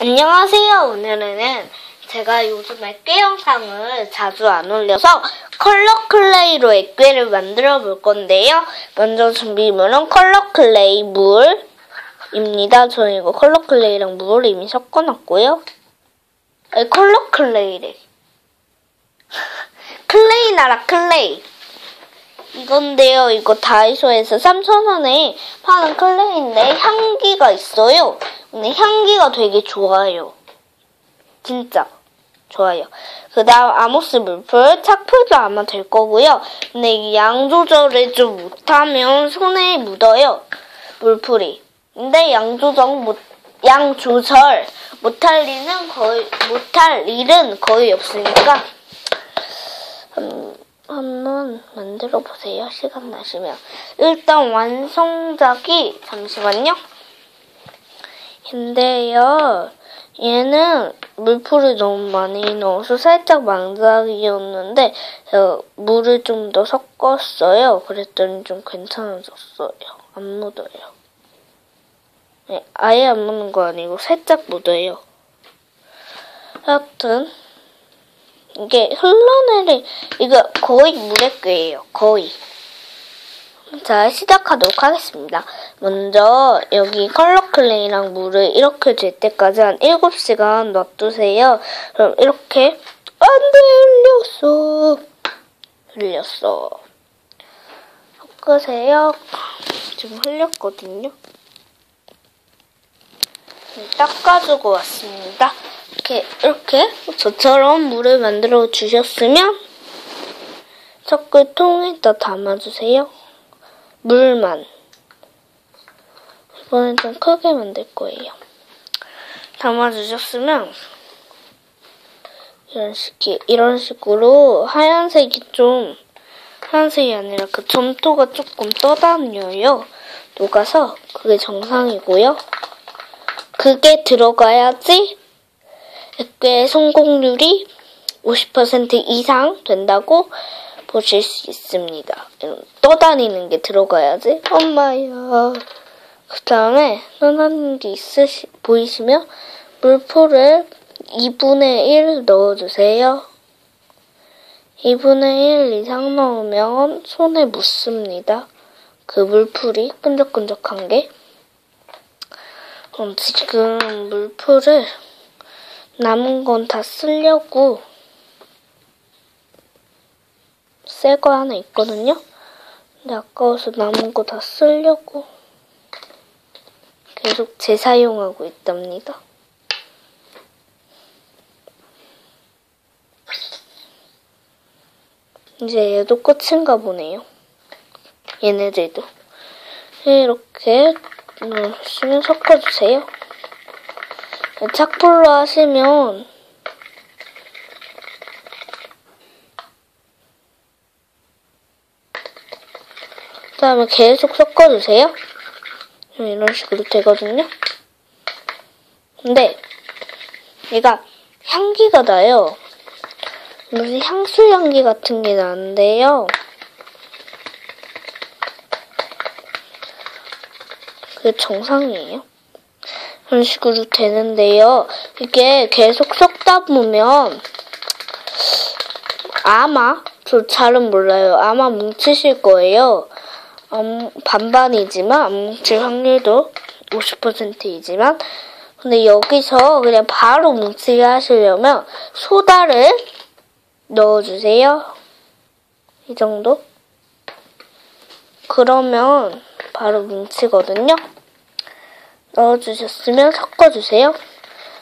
안녕하세요. 오늘은 제가 요즘에 꾀 영상을 자주 안 올려서 컬러 클레이로 액괴를 만들어 볼 건데요. 먼저 준비물은 컬러 클레이 물입니다. 저는 이거 컬러 클레이랑 물을 이미 섞어놨고요. 아니, 컬러 클레이래. 클레이 나라 클레이. 이건데요. 이거 다이소에서 3,000원에 파는 클레이인데 향기가 있어요. 근데 향기가 되게 좋아요. 진짜 좋아요. 그 다음 아모스 물풀, 착풀도 아마 될 거고요. 근데 이 양 조절을 좀 못하면 손에 묻어요. 물풀이. 근데 양 조절 못, 양 조절 못할 일은 거의, 못할 일은 거의 없으니까, 음, 한번 만들어 보세요. 시간 나시면. 일단 완성작이, 잠시만요. 근데요, 얘는 물풀을 너무 많이 넣어서 살짝 망작이었는데, 어, 물을 좀 더 섞었어요. 그랬더니 좀 괜찮아졌어요. 안 묻어요. 네, 아예 안 묻는 거 아니고 살짝 묻어요. 하여튼, 이게 흘러내리, 이거 거의 물의 꾀예요. 거의. 자, 시작하도록 하겠습니다. 먼저 여기 컬러 클레이랑 물을 이렇게 될 때까지 한 7시간 놔두세요. 그럼 이렇게 안 돼, 흘렸어. 흘렸어. 섞으세요. 지금 흘렸거든요. 네, 닦아주고 왔습니다. 이렇게, 이렇게 저처럼 물을 만들어 주셨으면 섞을 통에다 담아주세요. 물만. 이번엔 좀 크게 만들 거예요. 담아주셨으면 이런 식 이런 식으로 하얀색이 좀 하얀색이 아니라 그 점토가 조금 떠다녀요. 녹아서 그게 정상이고요. 그게 들어가야지 액괴의 성공률이 50% 이상 된다고 보실 수 있습니다. 떠다니는 게 들어가야지. 엄마야. 그 다음에 떠다니는 게 있으시, 보이시면 물풀을 2분의 1 넣어주세요. 2분의 1 이상 넣으면 손에 묻습니다. 그 물풀이 끈적끈적한 게. 음, 지금 물풀을 남은 건 다 쓰려고 새 거 하나 있거든요. 근데 아까워서 남은 거 다 쓰려고 계속 재사용하고 있답니다. 이제 얘도 끝인가 보네요. 얘네들도. 이렇게 열심히 섞어주세요. 착불로 하시면 그 다음에 계속 섞어주세요. 이런 식으로 되거든요. 근데 얘가 향기가 나요. 무슨 향수 향기 같은 게 나는데요. 그게 정상이에요. 이런 식으로 되는데요. 이게 계속 섞다 보면 아마 저 잘은 몰라요. 아마 뭉치실 거예요. 음, 반반이지만 안 뭉칠 확률도 50%이지만 근데 여기서 그냥 바로 뭉치게 하시려면 소다를 넣어주세요. 이 정도? 그러면 바로 뭉치거든요. 넣어주셨으면 섞어주세요.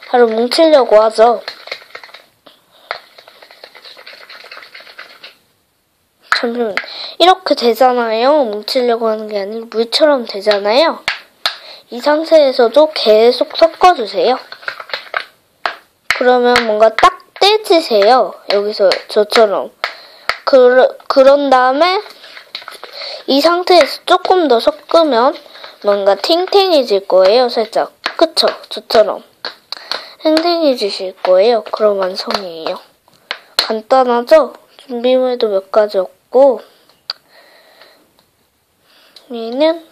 바로 뭉치려고 하죠. 잠시만 이렇게 되잖아요. 뭉치려고 하는 게 아니고 물처럼 되잖아요. 이 상태에서도 계속 섞어주세요. 그러면 뭔가 딱 떼지세요. 여기서 저처럼. 그, 그런 다음에 이 상태에서 조금 더 섞으면 뭔가 탱탱해질 거예요. 살짝. 그쵸? 저처럼. 탱탱해지실 거예요. 그럼 완성이에요. 간단하죠? 준비물도 몇 가지 없고 얘는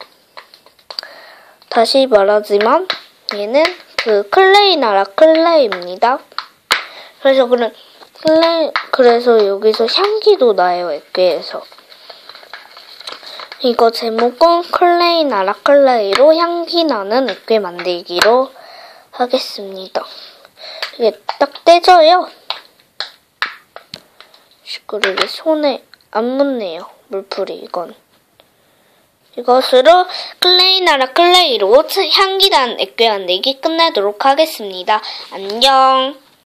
다시 말하지만 얘는 그 클레이 나라 클레이입니다. 그래서 그런 클레이 그래서 여기서 향기도 나요 액괴에서. 이거 제목은 클레이 나라 클레이로 향기 나는 액괴 만들기로 하겠습니다. 이게 딱 떼져요. 그리고 손에 안 묻네요. 물풀이 이건. 이것으로 클레이 나라 클레이로 향기난 액괴 만들기 끝내도록 하겠습니다. 안녕.